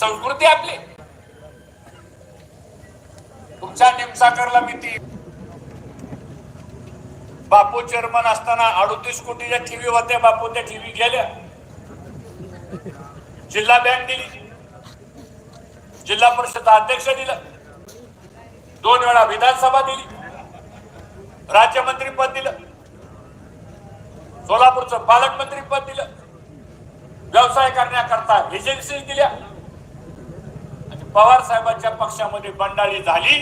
संस्कृती आपली. तुमच्या निमसाकरला मी ती बापू चेअरमन असताना अडोतीस कोटीच्या टीव्ही होत्या बापू त्या टीव्ही गेल्या. जिल्हा बँक दिली. जिल्हा परिषद अध्यक्ष दिलं. दोन वेळा विधानसभा दिली. राज्यमंत्री पद दिलं. सोलापूरचं पालकमंत्री पद दिलं. व्यवसाय करण्याकरता एजन्सी दिल्या. पवार साहेबांच्या पक्षामध्ये बंडाळी झाली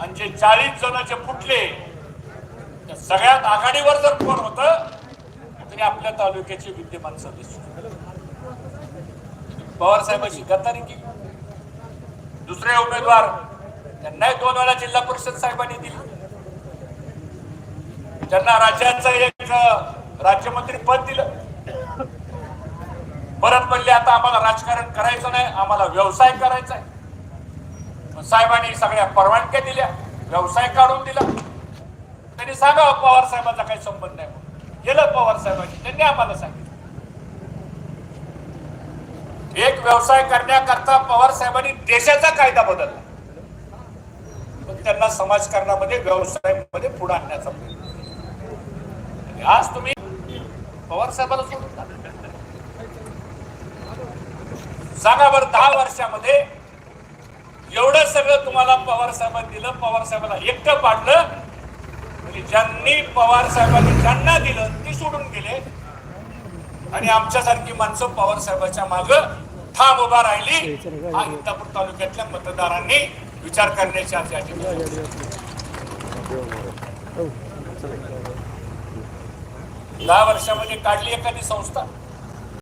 आणि जे चाळीस जण जे फुटले त्या सगळ्यात आघाडीवर जर कोण होत तरी आपल्या तालुक्याचे विद्यमान सदस्य. पवार साहेबांची गद्दारी केली. दुसरे उमेदवार त्यांनाही दोन वेळा जिल्हा परिषद साहेबांनी दिली. त्यांना राज्याचं एक राज्यमंत्री पद दिलं. परत म्हणले आता आम्हाला राजकारण करायचं नाही आम्हाला व्यवसाय करायचा आहे. साहेबांनी सगळ्या परवानग्या दिल्या व्यवसाय काढून दिला. त्यांनी सांगावं पवार साहेबांचा काही संबंध नाही गेलं पवार साहेबांनी त्यांनी आम्हाला सांगितलं. एक व्यवसाय करण्याकरता पवार साहेबांनी देशाचा कायदा बदलला. पण त्यांना समाजकारणामध्ये व्यवसायामध्ये पुढे आणण्याचा प्रयत्न आज तुम्ही पवार साहेबांना सोडून सांगा बरं दहा वर्षामध्ये एवढं सगळं तुम्हाला पवार साहेबांनी दिलं पवार साहेबांना एकटं पाडलं. म्हणजे ज्यांनी पवार साहेबांनी ज्यांना दिलं ती सोडून गेले. आणि आमच्यासारखी माणसं पवार साहेबांच्या माग ठाम उभा राहिली. हा इंदापूर तालुक्यातल्या मतदारांनी विचार करण्याची आज दहा वर्षामध्ये काढली एखादी संस्था.